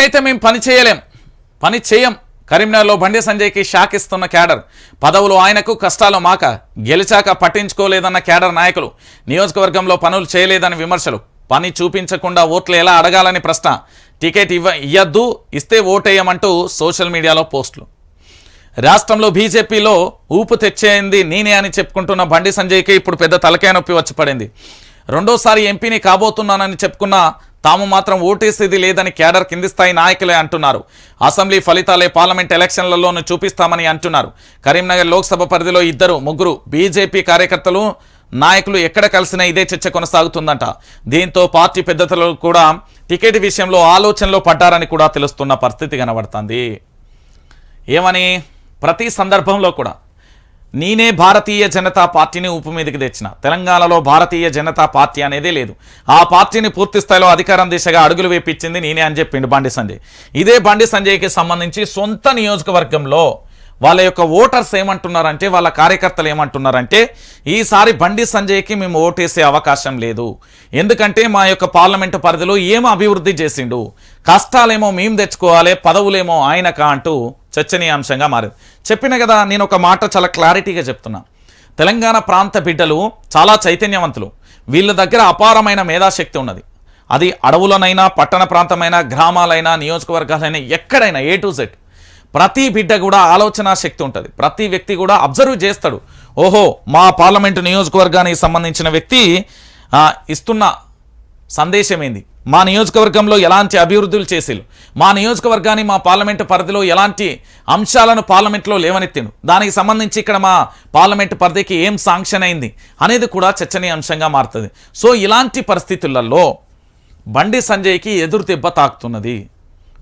మీకైతే మేము పని చేయలేం. పని చేయం. కరీంనగర్లో బండి సంజయ్కి షాక్ ఇస్తున్న క్యాడర్. పదవులు ఆయనకు కష్టాలు మాక. గెలిచాక పట్టించుకోలేదన్న క్యాడర్ నాయకులు. నియోజకవర్గంలో పనులు చేయలేదని విమర్శలు. పని చూపించకుండా ఓట్లు ఎలా అడగాలని ప్రశ్న. టికెట్ ఇవ్వ ఇయ్యద్దు ఇస్తే ఓటేయమంటూ సోషల్ మీడియాలో పోస్టులు. రాష్ట్రంలో బీజేపీలో ఊపు తెచ్చేయింది నేనే అని చెప్పుకుంటున్న బండి సంజయ్కి ఇప్పుడు పెద్ద తలకాయ నొప్పి వచ్చి పడింది. రెండోసారి ఎంపీని కాబోతున్నానని చెప్పుకున్న తాము మాత్రం ఓటేసేది లేదని కేడర్ కింది స్థాయి నాయకులే అంటున్నారు. అసెంబ్లీ ఫలితాలే పార్లమెంట్ ఎలక్షన్లలోనూ చూపిస్తామని అంటున్నారు. కరీంనగర్ లోక్సభ పరిధిలో ఇద్దరు ముగ్గురు బీజేపీ కార్యకర్తలు నాయకులు ఎక్కడ కలిసినా ఇదే చర్చ కొనసాగుతుందంట. దీంతో పార్టీ పెద్దతలు కూడా టికెట్ విషయంలో ఆలోచనలో పడ్డారని కూడా తెలుస్తున్న పరిస్థితి కనబడుతుంది. ఏమని? ప్రతి సందర్భంలో కూడా నేనే భారతీయ జనతా పార్టీని ఊపు మీదకి తెచ్చిన. తెలంగాణలో భారతీయ జనతా పార్టీ అనేదే లేదు. ఆ పార్టీని పూర్తి స్థాయిలో అధికారం దిశగా అడుగులు వేపించింది నేనే అని చెప్పిండు బండి సంజయ్. ఇదే బండి సంజయ్కి సంబంధించి సొంత నియోజకవర్గంలో వాళ్ళ యొక్క ఓటర్స్ ఏమంటున్నారంటే వాళ్ళ కార్యకర్తలు ఏమంటున్నారంటే ఈసారి బండి సంజయ్కి మేము ఓటేసే అవకాశం లేదు. ఎందుకంటే మా యొక్క పార్లమెంటు పరిధిలో ఏమో అభివృద్ధి చేసిండు? కష్టాలేమో మేము తెచ్చుకోవాలి పదవులేమో ఆయనక అంటూ చర్చనీయాంశంగా మారింది. చెప్పిన కదా నేను ఒక మాట చాలా క్లారిటీగా చెప్తున్నా. తెలంగాణ ప్రాంత బిడ్డలు చాలా చైతన్యవంతులు. వీళ్ళ దగ్గర అపారమైన మేధాశక్తి ఉన్నది. అది అడవులనైనా పట్టణ ప్రాంతమైనా గ్రామాలైనా నియోజకవర్గాలైనా ఎక్కడైనా ఏ టు జెడ్ ప్రతి బిడ్డ కూడా ఆలోచన శక్తి ఉంటుంది. ప్రతి వ్యక్తి కూడా అబ్జర్వ్ చేస్తాడు. ఓహో మా పార్లమెంటు నియోజకవర్గానికి సంబంధించిన వ్యక్తి ఇస్తున్న సందేశమైంది. మా నియోజకవర్గంలో ఎలాంటి అభివృద్ధులు చేసేలు? మా నియోజకవర్గాన్ని మా పార్లమెంటు పరిధిలో ఎలాంటి అంశాలను పార్లమెంట్లో లేవనెత్తిండు దానికి సంబంధించి ఇక్కడ మా పార్లమెంటు పరిధికి ఏం శాంక్షన్ అయింది అనేది కూడా చర్చనీయాంశంగా మారుతుంది. సో ఇలాంటి పరిస్థితులలో బండి సంజయ్కి ఎదురు దెబ్బ తాకుతున్నది.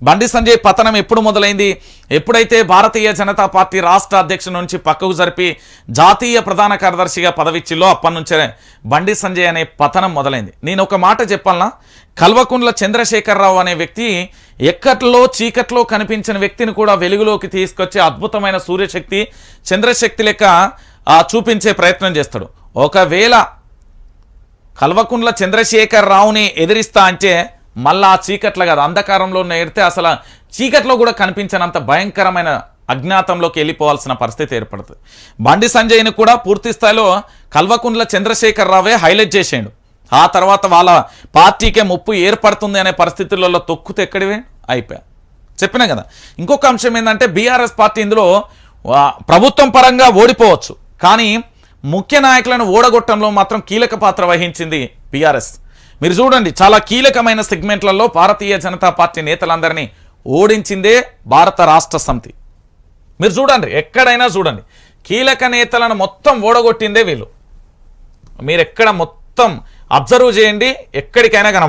బండి సంజయ్ పతనం ఎప్పుడు మొదలైంది? ఎప్పుడైతే భారతీయ జనతా పార్టీ రాష్ట్ర అధ్యక్షుడి నుంచి పక్కకు జరిపి జాతీయ ప్రధాన కార్యదర్శిగా పదవిచ్చిలో అప్పటి నుంచే బండి సంజయ్ అనే పతనం మొదలైంది. నేను ఒక మాట చెప్పాలనా? కల్వకుండ్ల చంద్రశేఖరరావు అనే వ్యక్తి ఎక్కట్లో చీకట్లో కనిపించిన వ్యక్తిని కూడా వెలుగులోకి తీసుకొచ్చే అద్భుతమైన సూర్యశక్తి చంద్రశక్తి లెక్క చూపించే ప్రయత్నం చేస్తాడు. ఒకవేళ కల్వకుండ్ల చంద్రశేఖర్ రావుని ఎదిరిస్తా అంటే మళ్ళా ఆ చీకట్ల కాదు అంధకారంలో ఎడితే అసలు చీకట్లో కూడా కనిపించనంత భయంకరమైన అజ్ఞాతంలోకి వెళ్ళిపోవాల్సిన పరిస్థితి ఏర్పడుతుంది. బండి సంజయ్ని కూడా పూర్తి స్థాయిలో కల్వకుండ్ల చంద్రశేఖర్ రావే హైలైట్ చేసేయండు. ఆ తర్వాత వాళ్ళ పార్టీకే ముప్పు ఏర్పడుతుంది అనే పరిస్థితులలో తొక్కుతే ఎక్కడివే? అయిపోయా. చెప్పినా కదా. ఇంకొక అంశం ఏంటంటే బీఆర్ఎస్ పార్టీ ఇందులో ప్రభుత్వం పరంగా ఓడిపోవచ్చు. కానీ ముఖ్య నాయకులను ఓడగొట్టడంలో మాత్రం కీలక పాత్ర వహించింది బీఆర్ఎస్. మీరు చూడండి చాలా కీలకమైన సెగ్మెంట్లలో భారతీయ జనతా పార్టీ నేతలందరినీ ఓడించిందే భారత రాష్ట్ర సమితి. మీరు చూడండి ఎక్కడైనా చూడండి కీలక నేతలను మొత్తం ఓడగొట్టిందే వీళ్ళు. మీరు ఎక్కడ మొత్తం అబ్జర్వ్ చేయండి ఎక్కడికైనా కనబడుతుంది